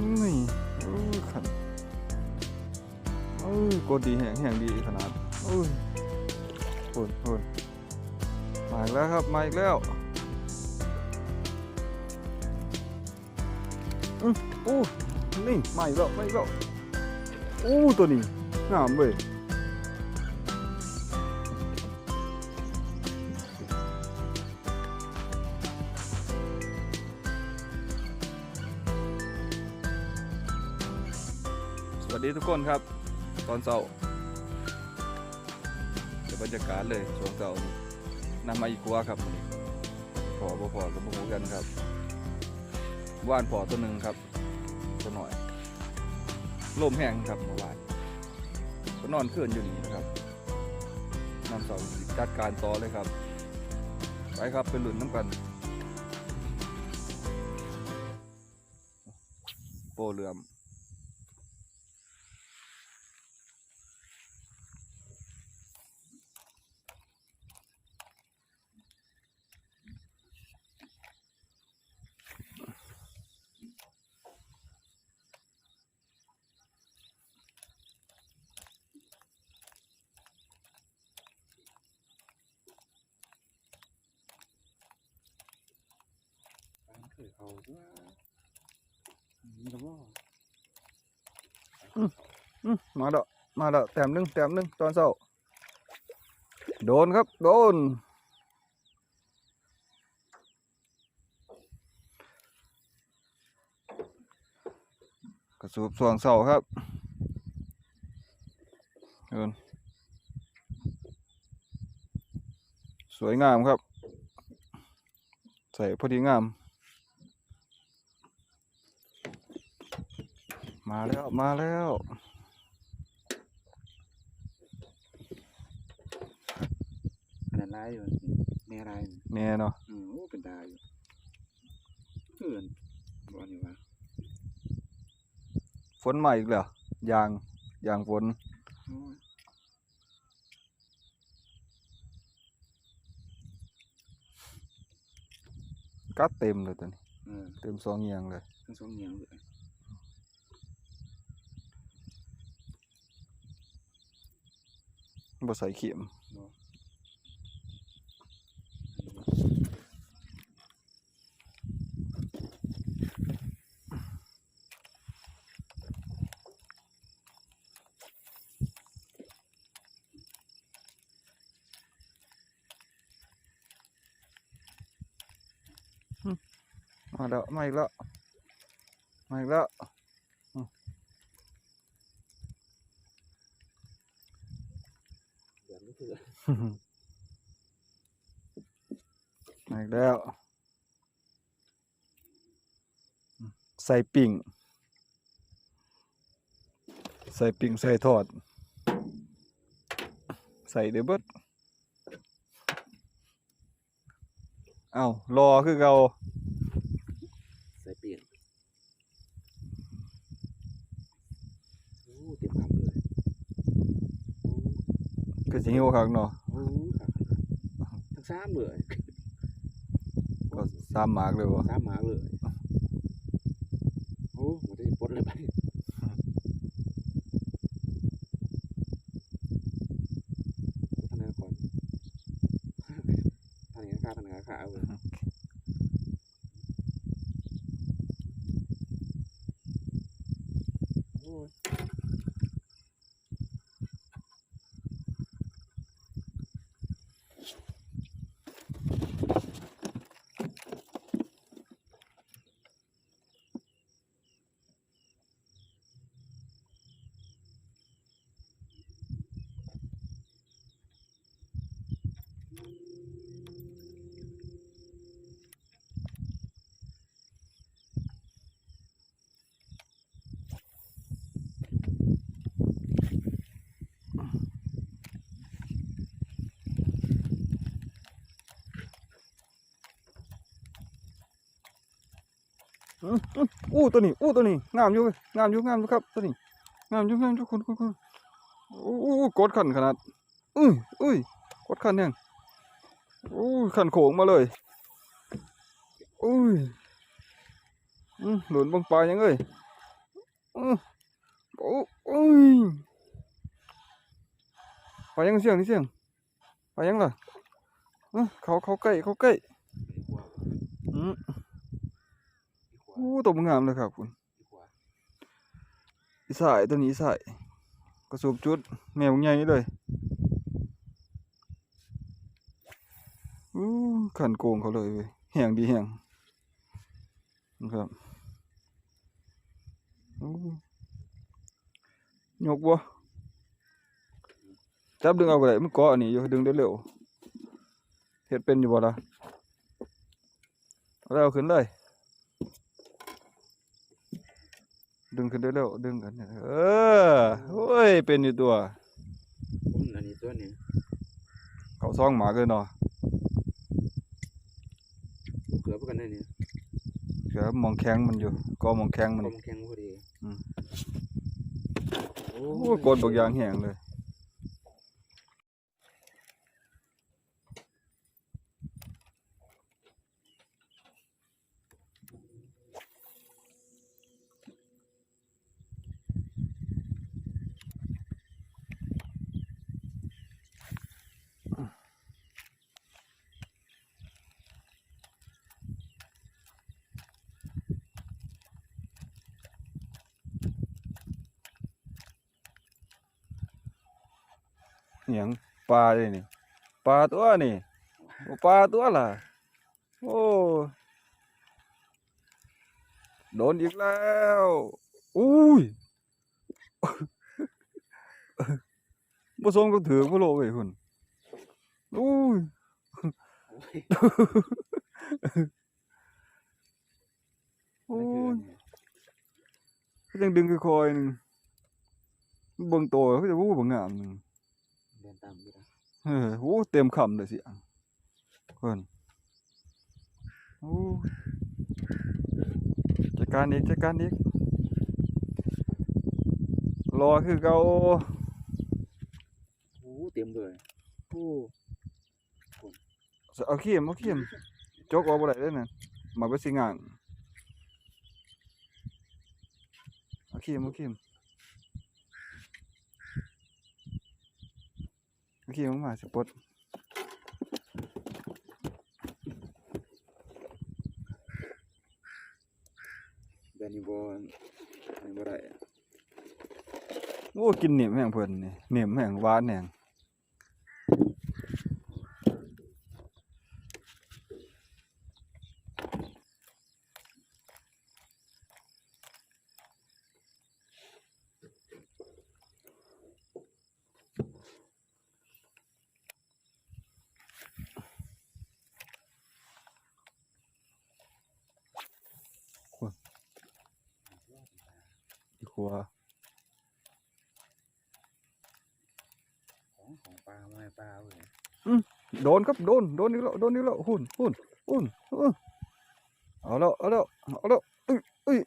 อุ้ยขันเอ้ยกดดีแห่งแห่งดีขนาดเอ้ยโอนโอนมาอีกแล้วครับ มาอีกแล้วอืออู้นี่มาอีกแล้วมาอีกแล้วอู้ตัวนี้งามเว้ย วัสดีทุกคนครับ ตอนเช้าเดี๋ยวบรรยากาศเลยช่วงเช้านี้นำมาอีกคัวครับมื้อนี้พอพอก็บ่ฮู้กันครับ ว่านพอตัวหนึ่งครับ ตัวหน่อยลมแห้งครับเมื่อวานก็นอนเคลื่อนอยู่นี่นะครับนำเสาจัดการต่อเลยครับ ไปครับไปหลุนน้ำกันโปเหลือม เคยเอาว่ามีกระบอกอื้อมาแล้วมาแล้วแต้มหนึ่งแต้มหนึ่งตอนเช้าโดนครับ โดนกระสูบสวงเสาครับเดินสวยงามครับ ใส่พอดีงาม มาแล้วมาแล้วอันนั้นลายอยู่แม่ลายแม่เนาะอืมโอ้เป็นตาอยู่เพื่อนบอกนี่ว่าฝนมาอีกแล้วยางยางฝนโอ้ยกัดเต็มเลยตอนนี้เออเต็มสองเงียงเลยทั้งสองอย่างเลย บ่ใส่เข็มมาแล้วมาอีกแล้วมาอีกแล้ว เดี๋ยวนี่คือมาอีกแล้ว ใส่ปิ่ง ใส่ปิ่งใส่ทอด ใส่เดือบดเอ้ารอคือเก่า ใส่เปลี่ยนโอ้เต็มคำเลยโอ้ ก็สิหิวคักเนาะโอ้ทั้งสามเลยก็สามหมากเลยบ่สามหมาเลยโอ้มันจะปลดเลยไปทำงานก่อนทำงานค่าทำงานค่าเอาเลยโอ้ย อู้ตัวนี้อู้ตัวนี้งามอยู่งามอยู่งามอยู่ครับ ตัวนี้งามอยู่งามอยู่คนคนคนอู้อู้อู้กดขันขนาดอุ้ยอุ้ยกดขันแห้งอู้ขันโขงมาเลยอุ้ยอืมหลุนบังปลายังเอ้ยอื้อโอ้ยไปยังเสียงนี่เสียงไปยังล่ะเอ้อเขาเขาใกล้เขาใกล้อืม อ้ตัวมันงามเลยครับคุณดีกว่าอีสายตัวนี้อีสายกระสูบจุดแมวใหญ่เลยอู้ขันโกงเขาเลยเว้ยแหงดีแหงนะครับอู้ยกบ่จับดึงเอาก็ได้มันเกาะอันนี้อยู่ดึงได้เร็วเฮ็ดเป็นอยู่บ่ล่ะเอาแล้วเอาขึ้นเลย ดึงขึ้นได้เร็วดึงกันเนี่ยเออโอ้ยเป็นอยู่ตัวผมอันนี้ตัวนี้เขาซ่องหมาเกินเนาะลูกเขือพวกกันได้เนี่ยเดี๋ยวมองแข้งมันอยู่ก็มองแข้งมันกลมแข็งพอดีอืมโอ้โอ้ยกดบางอย่างแห้งเลย เหนียงปลาเลยนี่ปลาตัวนี่ปลาตัวล่ะ โอ้โดนอีกแล้วอุ้ยบ่สมก็ถือบ่โลเว้ยคุณอุ้ยโอ้ยยังดึงคอยๆหนึงเบิ่งโตเขาจะวู้บ่งามหนึง เดินตามอยู่นะเออโอ้เต็มคำเลยเสิอังเพิ่นโอ้จัดการอีกจัดการอีกรอคือเก่าโอ้เต็มเลยโอ้เอาเขียมเอาเขียมจกออกบ่ได้เด้อนั่นมาบ่สิงางเอาเขียมเอาเขียม เอาเขียมมาสิปลดแบบนี้บ่อันนี้บ่ได้อะโอ้กินเหนียมแห้งเพิ่นนี่เหนียมแห้งหวานแห้ง อีกว่าของของปลาไม่ปลาเว้ยโดนครับโดนโดนอีกแล้วโดนอีกแล้วหุ่นหุ่นหุ่นหุ่นเอาแล้วเอาแล้วเอาแล้วเอ้ยเอ้ย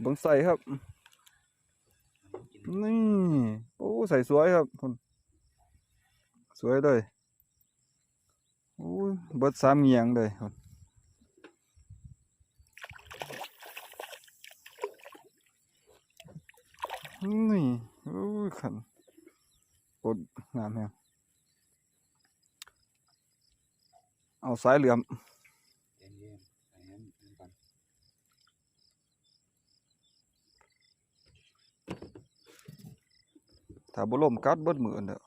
เบังใส่ครับมันกินนี่โอ้ใส่สวยครับคุณสวยเลยโอ้ยเบิดสามเงียงเลยคุณ นี่โอ้ยขันกดงามแฮงเอาสายเหลื่อมเย็นๆใส่ให้มันก่อนถ้าบ่ล่มกัดเบิดมืออันเด้อ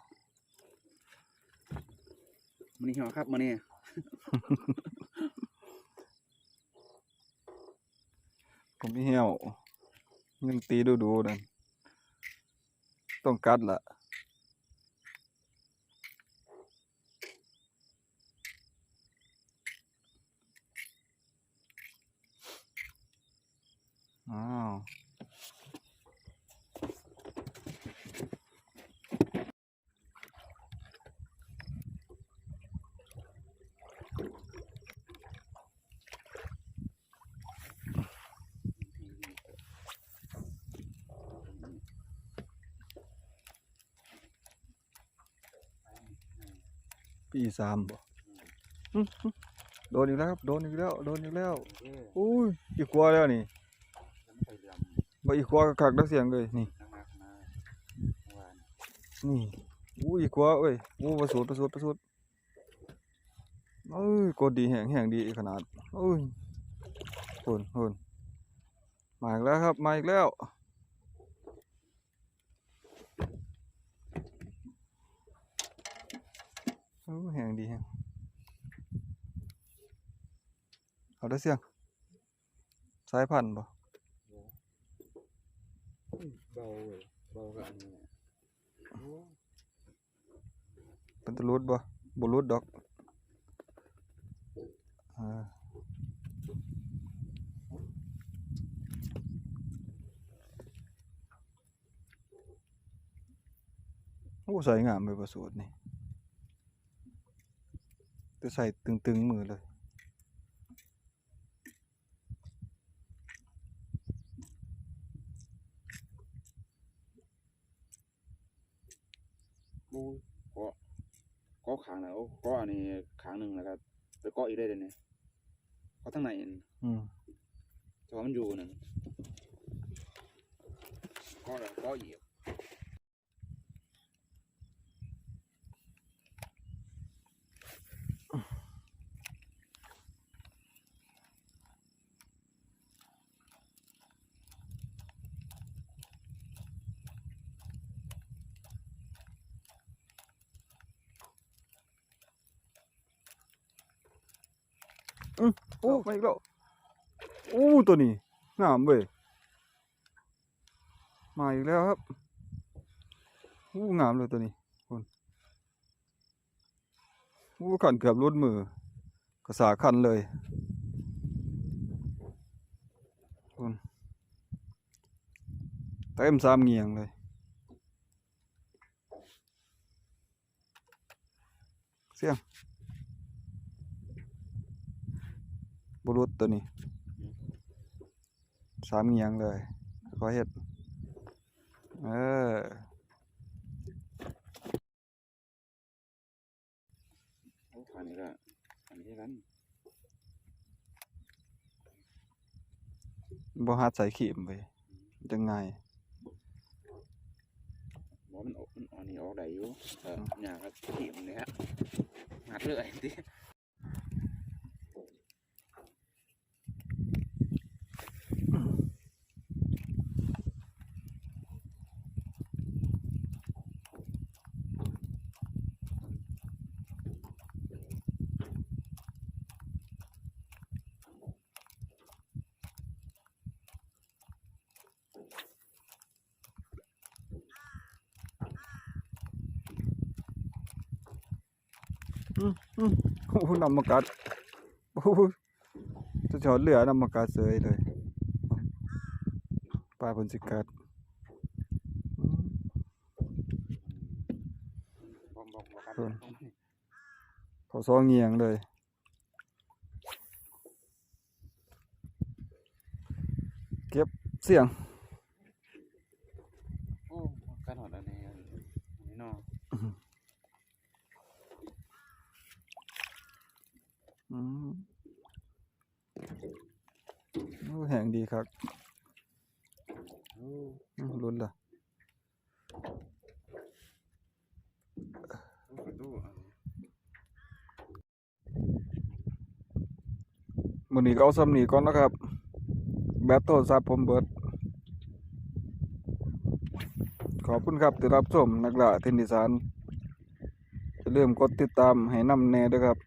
มื้อนี้เหรอครับมื้อนี้ผมมีเหี่ยวยังตีดูดูๆนั่น ต้องกัดละอ้าว ปีสามบ่อื้อหือโดนอีกแล้วครับ โดนอีกแล้ว โดนอีกแล้วเอออุ้ยกี่กลัวแล้วนี่แล้วมันก็บ่อีกขัวคักๆดักเสียงเลยนี่ข้างหน้าข้างหน้าเมื่อวานนี่อู้อีกขัวเอ้ยอู้ประสูดประสูดประสูดเอ้ยกดดีแหงแหงดีขนาดเอ้ยโหนโหนมาอีกแล้วครับ มาอีกแล้ว โอ้แหงดีแหงเอาได้เสียง สายพันธุ์บ่เบาเว้ยเบากับอันนี้โอ้เป็นตะลุดบ่บ่ลุดดอกอ่าโอ้ใส่งามเลยประสูตรนี่ จะใส่ตึงๆมือเลยโหเกาะเกาะขางแล้วเกาะอันนี้ขางหนึ่งแล้วก็ไปเกาะอีกได้เลยเนี่ยเกาะทั้งไหนอันอืมแต่ว่ามันอยู่นั่นเกาะแล้วเกาะอีก โอ้มาอีกแล้วโอ้ตัวนี้งามเว้ยมาอีกแล้วครับโอ้งามเลยตัวนี้คนโอ้ขันเกือบรุดมือกระสาคันเลยคนเต็มสามเงียงเลยเสียง บรุษตัวนี้สามเงียงเลยขอเห็ด เอออ้ขานี้ก็อันนี้กันบ่หัดใส่ขีมไปจังไงบอกมันออกมันอันนี้ออกได้อยู่เอออยากก็ขีมเนี่ยฮะหัดเลยดิ โอ้นำมากัดโอ้จะถอดเหลือนำมากัดเสยเลยปลาเพิ่นสิกัดอืมบอกบอกบอกกันเออเขาซองเงียงเลยเก็บเสียง โอ้การหอดอันนี้อันนี้เนาะ อืมโอ้งดีครับลุ้นละโอ้กระมือนี้ก็เอาซ้ำนี้ก่อนนะครับ แบตโทรศัพท์ผมเบิด ขอบคุณครับที่รับชมนักล่าเทนนิสานอย่าลืมกดติดตามให้นำแน่ด้วยครับ